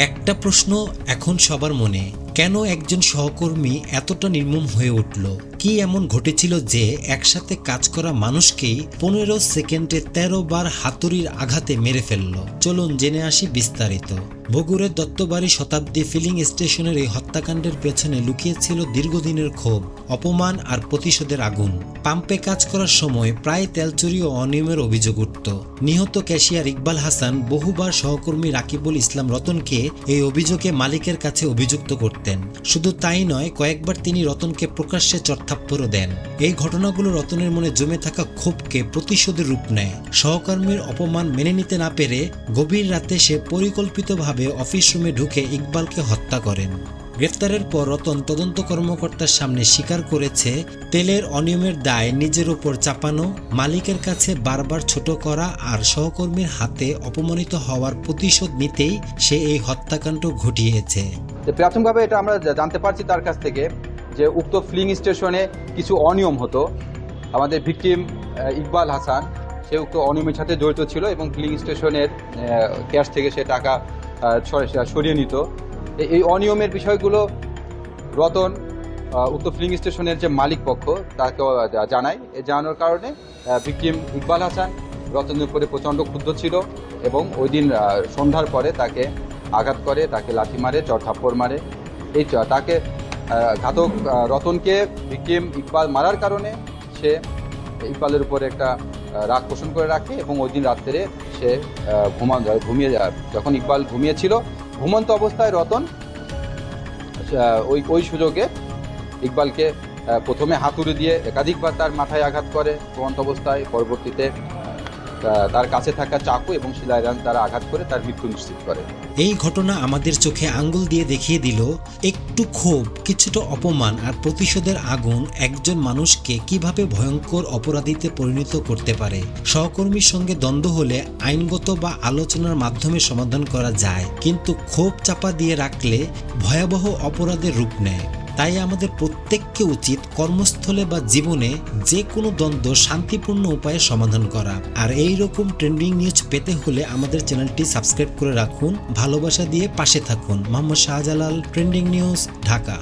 একটা প্রশ্ন এখন সবার মনে কেন একজন সহকর্মী এতটা নির্মম হয়ে উঠল? কি এমন ঘটেছিল যে একসাথে কাজ করা মানুষকেই পনেরো সেকেন্ডে তেরো বার হাতুড়ির আঘাতে মেরে ফেলল? চলুন জেনে আসি বিস্তারিত। বগুড়ের দত্তবাড়ি শতাব্দী ফিলিং স্টেশনের এই হত্যাকাণ্ডের পেছনে লুকিয়েছিল দীর্ঘদিনের ক্ষোভ, অপমান আর প্রতিশোধের আগুন। পাম্পে কাজ করার সময় প্রায় তেল চুরি ও অনিয়মের অভিযোগ উঠত। নিহত ক্যাশিয়ার ইকবাল হাসান বহুবার সহকর্মী রাকিবুল ইসলাম রতনকে এই অভিযোগে মালিকের কাছে অভিযুক্ত করতেন। শুধু তাই নয়, কয়েকবার তিনি রতনকে প্রকাশ্যে চরথাপ্পরও দেন। এই ঘটনাগুলো রতনের মনে জমে থাকা ক্ষোভকে প্রতিশোধের রূপ নেয়। সহকর্মীর অপমান মেনে নিতে না পেরে গভীর রাতে সে পরিকল্পিতভাবে অফিস রুমে ঢুকে ইকবালকে হত্যা করেন। গ্রেফতারের পর রতন তদন্ত কর্মকর্তার সামনে স্বীকার করেছে, তেলের অনিয়মের দায় নিজের ওপর চাপানো, মালিকের কাছে বারবার ছোট করা আর সহকর্মীর হাতে অপমানিত হওয়ার প্রতিশোধ নিতেই সে এই হত্যাকাণ্ড ঘটিয়েছে। প্রাথমিকভাবে এটা আমরা জানতে পারছি তার কাছ থেকে। যে উক্ত ফ্লিং স্টেশনে কিছু অনিয়ম হতো। আমাদের ভিকটিম ইকবাল হাসান, সে উক্ত অনিয়মের সাথে জড়িত ছিল এবং ফ্লিং স্টেশনের ক্যাশ থেকে সে টাকা সরিয়ে নিত। এই অনিয়মের বিষয়গুলো রতন উক্ত ফ্লিং স্টেশনের যে মালিক পক্ষ, তাকে জানায়। এ জানানোর কারণে ভিকটিম ইকবাল হাসান রতনের উপরে প্রচণ্ড ক্ষুব্ধ ছিল এবং ওই দিন সন্ধ্যার পরে তাকে আঘাত করে, তাকে লাঠি মারে চর থাপ্পড় মারে। এই তাকে ঘাতক রতনকে ভিকটিম ইকবাল মারার কারণে সে ইকবালের উপরে একটা রাগ পোষণ করে রাখে এবং ওই দিন রাত্রে সে ঘুমান ঘুমিয়ে যায়। যখন ইকবাল ঘুমিয়েছিল, ঘুমন্ত অবস্থায় রতন ওই ওই সুযোগে ইকবালকে প্রথমে হাতুড়ি দিয়ে একাধিকবার তার মাথায় আঘাত করে ঘুমন্ত অবস্থায়। পরবর্তীতে তার কাছে থাকা চাকু এবং শিলাইরান তারা আঘাত করে তার মৃত্যু নিশ্চিত করে। এই ঘটনা আমাদের চোখে আঙ্গুল দিয়ে দেখিয়ে দিল, একটু ক্ষোভ, কিছুটা অপমান আর প্রতিশোধের আগুন একজন মানুষকে কীভাবে ভয়ঙ্কর অপরাধীতে পরিণত করতে পারে। সহকর্মীর সঙ্গে দ্বন্দ্ব হলে আইনগত বা আলোচনার মাধ্যমে সমাধান করা যায়, কিন্তু ক্ষোভ চাপা দিয়ে রাখলে ভয়াবহ অপরাধের রূপ নেয়। তাই আমাদের প্রত্যেককে উচিত কর্মস্থলে বা জীবনে যে কোনো দ্বন্দ্ব শান্তিপূর্ণ উপায়ে সমাধান করা। আর এই রকম ট্রেন্ডিং নিউজ পেতে হলে আমাদের চ্যানেলটি সাবস্ক্রাইব করে রাখুন। ভালোবাসা দিয়ে পাশে থাকুন। Mohammad Shahjalal, trending news, Dhaka.